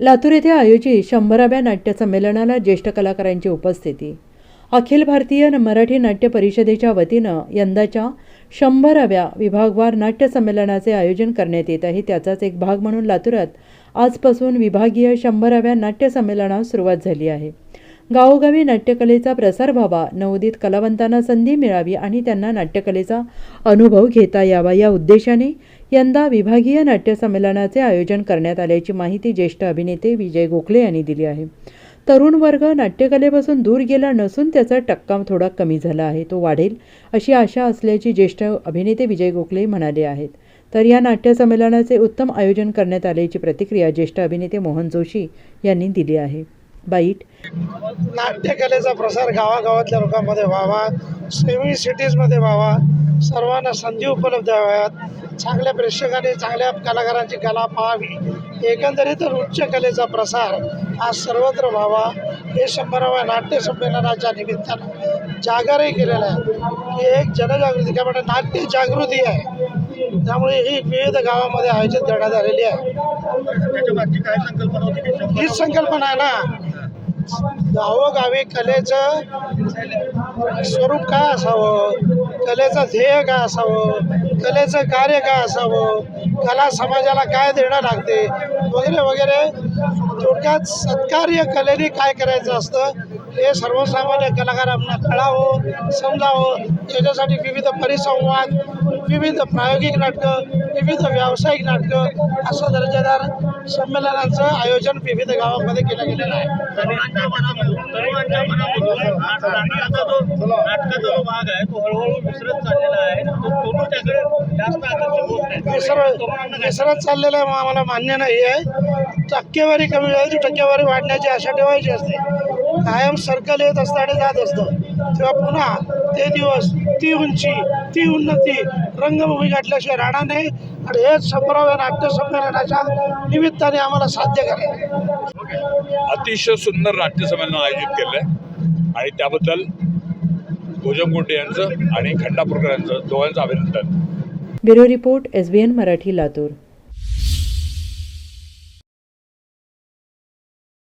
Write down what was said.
लातूर येथे आयोजित शंभराव्या नाट्य संमेलनाला ज्येष्ठ कलाकारांची उपस्थिती. अखिल भारतीय मराठी नाट्य परिषदेच्या वतीनं यंदाच्या शंभराव्या विभागवार नाट्य संमेलनाचे आयोजन करण्यात येत आहे. त्याचाच एक भाग म्हणून लातूरात आजपासून विभागीय शंभराव्या नाट्य संमेलनास सुरुवात झाली आहे. गावोगावी नाट्यकलेचा प्रसार व्हावा नवोदित कलावंतांना संधी मिळावी आणि त्यांना नाट्यकलेचा अनुभव घेता यावा या उद्देशाने यंदा विभागीय नाट्य संमेलनाचे आयोजन करण्यात आल्याची माहिती ज्येष्ठ अभिनेते विजय गोखले यांनी दिली आहे. तरुण वर्ग नाट्यकलेपासून दूर गेला नसून त्याचा टक्का थोडा कमी झाला आहे. तो वाढेल अशी आशा असल्याची ज्येष्ठ अभिनेते विजय गोखले म्हणाले आहेत. तर या नाट्य संमेलनाचे उत्तम आयोजन करण्यात आल्याची प्रतिक्रिया ज्येष्ठ अभिनेते मोहन जोशी यांनी दिली आहे. बाईट. नाट्यकलेचा प्रसार गावागावातल्या लोकांमध्ये व्हावा सेमी सिटीजमध्ये व्हावा सर्वांना संधी उपलब्ध व्हाव्यात. चांगल्या प्रेक्षकाने चांगल्या कलाकारांची कला पाहावी. एकंदरीत उच्च कलेचा प्रसार आज सर्वत्र व्हावा. हे शंभराव्या नाट्य संमेलनाच्या निमित्तानं जागरही केलेलं आहे. ही एक जनजागृती काय म्हणतात नाट्य जागृती आहे. त्यामुळे ही विविध गावामध्ये आयोजित करण्यात आलेली आहे. हीच संकल्पना आहे ना. गावोगावी कलेचं स्वरूप काय असावं? कलेचं ध्येय काय असावं? कलेचं कार्य काय असावं? कला समाजाला काय देणं लागते? वगैरे वगैरे. थोडक्यात सत्कार्य कलेने काय करायचं असतं हे सर्वसामान्य कलाकारांना कळावं समजावं. याच्यासाठी विविध परिसंवाद विविध प्रायोगिक नाटकं विविध व्यावसायिक नाटकं असं दर्जेदार संमेलनाचं आयोजन विविध गावांमध्ये केलं गेलेलं आहे. त्याकडे चाललेलं आहे आम्हाला मान्य नाही आहे. टक्केवारी कमी झाली टक्केवारी वाढण्याची आशा ठेवायची असते. कायम सर्कल येत असतं आणि जात असतं. तेव्हा पुन्हा ते दिवस ती उंची ती उन्नती रंगभूमी गाठल्याशिवाय राहणार नाही. आणि हेच शंभराव्या नाट्य संमेलनाच्या निमित्ताने आम्हाला साध्य करायचं अतिशय सुंदर नाट्यसंमेलन आयोजित केलं आहे आणि त्याबद्दल भोजनकुंटे यांचं आणि खंडापूरकर यांचं दोघांचं अभिनंदन. Bureau report S B N Marathi Latur.